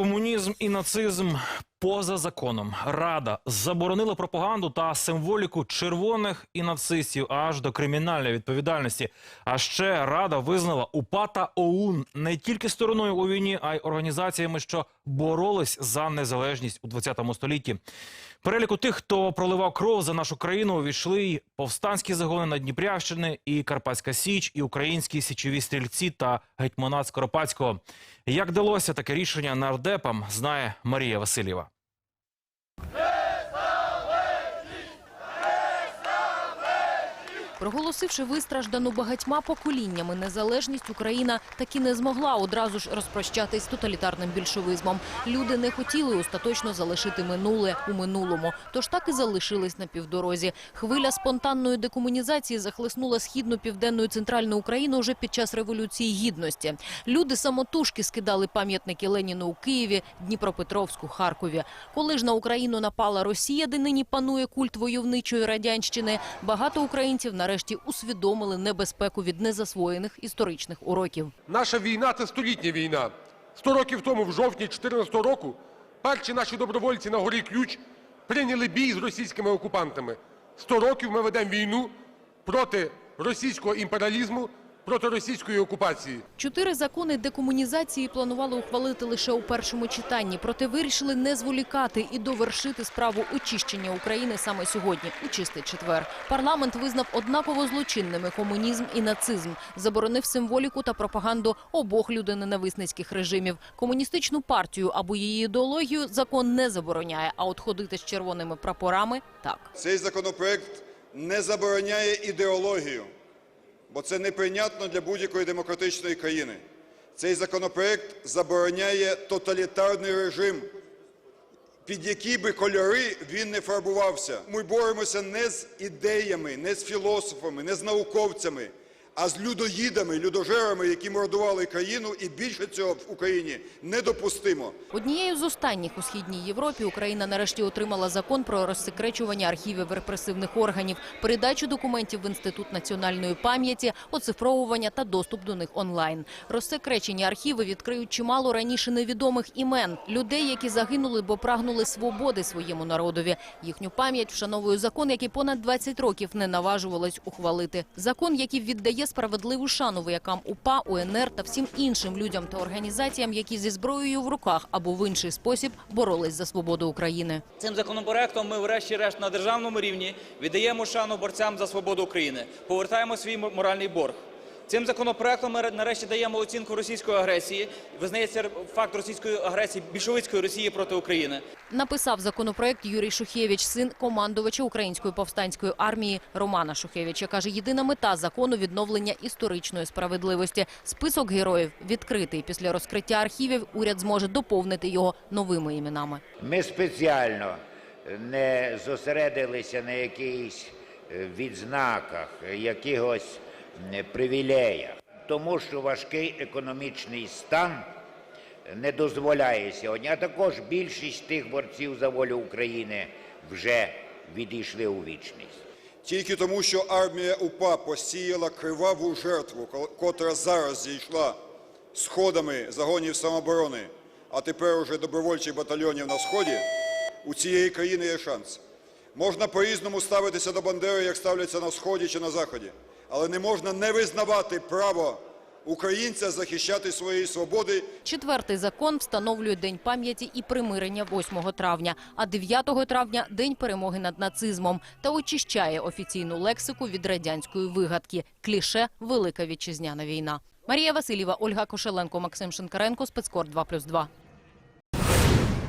Комунізм і нацизм поза законом. Рада заборонила пропаганду та символіку червоних і нацистів аж до кримінальної відповідальності. А ще Рада визнала УПА та ОУН не тільки стороною у війні, а й організаціями, що боролись за незалежність у 20 столітті. Переліку тих, хто проливав кров за нашу країну, увійшли й повстанські загони на Дніпрянщини, і Карпатська Січ, і українські січові стрільці та гетьманат Скоропадського. Як вдалося таке рішення нардепам, знає Марія Васильєва. Проголосивши вистраждану багатьма поколіннями незалежність, Україна таки не змогла одразу ж розпрощатись з тоталітарним більшовизмом. Люди не хотіли остаточно залишити минуле у минулому, тож так і залишились на півдорозі. Хвиля спонтанної декомунізації захлеснула східну, південну і центральну Україну вже під час революції гідності. Люди самотужки скидали пам'ятники Леніну у Києві, Дніпропетровську, Харкові. Коли ж на Україну напала Росія, де нині панує культ войовничої радянщини, багато українців нарешті усвідомили небезпеку від незасвоєних історичних уроків. Наша війна це столітня війна. Сто років тому, в жовтні 2014 року, перші наші добровольці на горі Ключ прийняли бій з російськими окупантами. Сто років ми ведемо війну проти російського імперіалізму, проти російської окупації. Чотири закони декомунізації планували ухвалити лише у першому читанні, проте вирішили не зволікати і довершити справу очищення України саме сьогодні, у чистий четвер. Парламент визнав однаково злочинними комунізм і нацизм, заборонив символіку та пропаганду обох людиноненависницьких режимів. Комуністичну партію або її ідеологію закон не забороняє, а от ходити з червоними прапорами – так. Цей законопроект не забороняє ідеологію, бо це неприйнятно для будь-якої демократичної країни. Цей законопроект забороняє тоталітарний режим, під які би кольори він не фарбувався. Ми боремося не з ідеями, не з філософами, не з науковцями, а з людоїдами, людожерами, які мордували країну, і більше цього в Україні недопустимо. Однією з останніх у східній Європі Україна нарешті отримала закон про розсекречування архівів репресивних органів, передачу документів в інститут національної пам'яті, оцифровування та доступ до них онлайн. Розсекречені архіви відкриють чимало раніше невідомих імен людей, які загинули, бо прагнули свободи своєму народові. Їхню пам'ять вшановує закон, який понад 20 років не наважувалось ухвалити. Закон, який віддає справедливу шану воякам УПА, УНР та всім іншим людям та організаціям, які зі зброєю в руках або в інший спосіб боролись за свободу України. Цим законопроектом ми, врешті-решт, на державному рівні віддаємо шану борцям за свободу України, повертаємо свій моральний борг. Цим законопроектом ми нарешті даємо оцінку російської агресії. Визнається факт російської агресії більшовицької Росії проти України. Написав законопроект Юрій Шухевич, син командувача Української повстанської армії Романа Шухевича. Каже, єдина мета закону відновлення історичної справедливості. Список героїв відкритий. Після розкриття архівів уряд зможе доповнити його новими іменами. Ми спеціально не зосередилися на якихось відзнаках, якихось привілеях, тому що важкий економічний стан не дозволяє сьогодні. А також більшість тих борців за волю України вже відійшли у вічність. Тільки тому, що армія УПА посіяла криваву жертву, ко- котра зараз зійшла сходами загонів самооборони, а тепер уже добровольчих батальйонів на сході, у цієї країни є шанс. Можна по-різному ставитися до Бандери, як ставляться на сході чи на заході, але не можна не визнавати право українця захищати свої свободи Четвертий закон встановлює День пам'яті і примирення 8 травня, а 9 травня – День перемоги над нацизмом та очищає офіційну лексику від радянської вигадки – кліше «Велика вітчизняна війна». Марія Васильєва, Ольга Кошеленко, Максим Шинкаренко, Спецкор 2+,2.